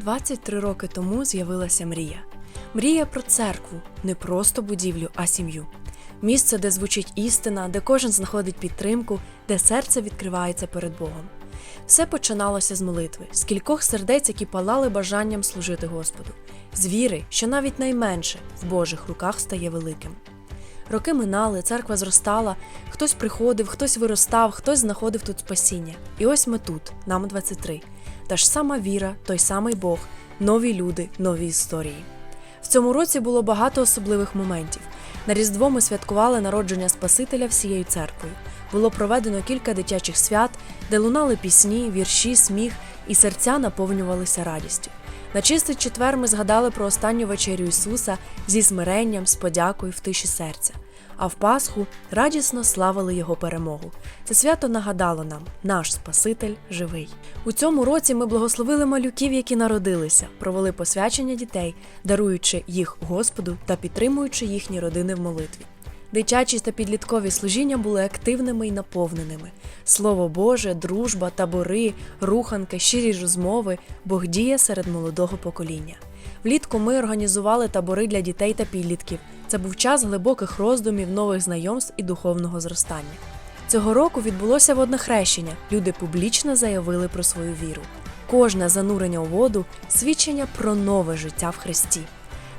23 роки тому з'явилася мрія. Мрія про церкву, не просто будівлю, а сім'ю. Місце, де звучить істина, де кожен знаходить підтримку, де серце відкривається перед Богом. Все починалося з молитви, з кількох сердець, які палали бажанням служити Господу, з віри, що навіть найменше в Божих руках стає великим. Роки минали, церква зростала, хтось приходив, хтось виростав, хтось знаходив тут спасіння. І ось ми тут, нам 23. Та ж сама віра, той самий Бог, нові люди, нові історії. В цьому році було багато особливих моментів. На Різдво ми святкували народження Спасителя всією церквою. Було проведено кілька дитячих свят, де лунали пісні, вірші, сміх, і серця наповнювалися радістю. На чистий четвер ми згадали про останню вечерю Ісуса зі смиренням, з подякою в тиші серця. А в Пасху радісно славили Його перемогу. Це свято нагадало нам, наш Спаситель живий. У цьому році ми благословили малюків, які народилися, провели посвячення дітей, даруючи їх Господу та підтримуючи їхні родини в молитві. Дитячі та підліткові служіння були активними і наповненими. Слово Боже, дружба, табори, руханки, щирі розмови, Бог діє серед молодого покоління. Влітку ми організували табори для дітей та підлітків. Це був час глибоких роздумів, нових знайомств і духовного зростання. Цього року відбулося водне хрещення. Люди публічно заявили про свою віру. Кожне занурення у воду свідчення про нове життя в Христі.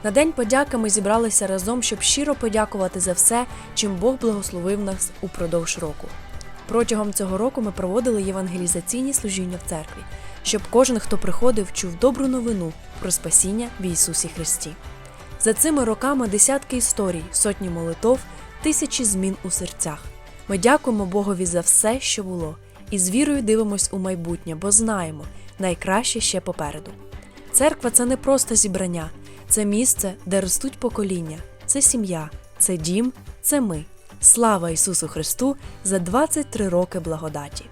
На День подяки ми зібралися разом, щоб щиро подякувати за все, чим Бог благословив нас упродовж року. Протягом цього року ми проводили євангелізаційні служіння в церкві, щоб кожен, хто приходив, чув добру новину про спасіння в Ісусі Христі. За цими роками десятки історій, сотні молитов, тисячі змін у серцях. Ми дякуємо Богові за все, що було, і з вірою дивимось у майбутнє, бо знаємо, найкраще ще попереду. Церква це не просто зібрання, це місце, де ростуть покоління, це сім'я, це дім, це ми. Слава Ісусу Христу за 23 роки благодаті!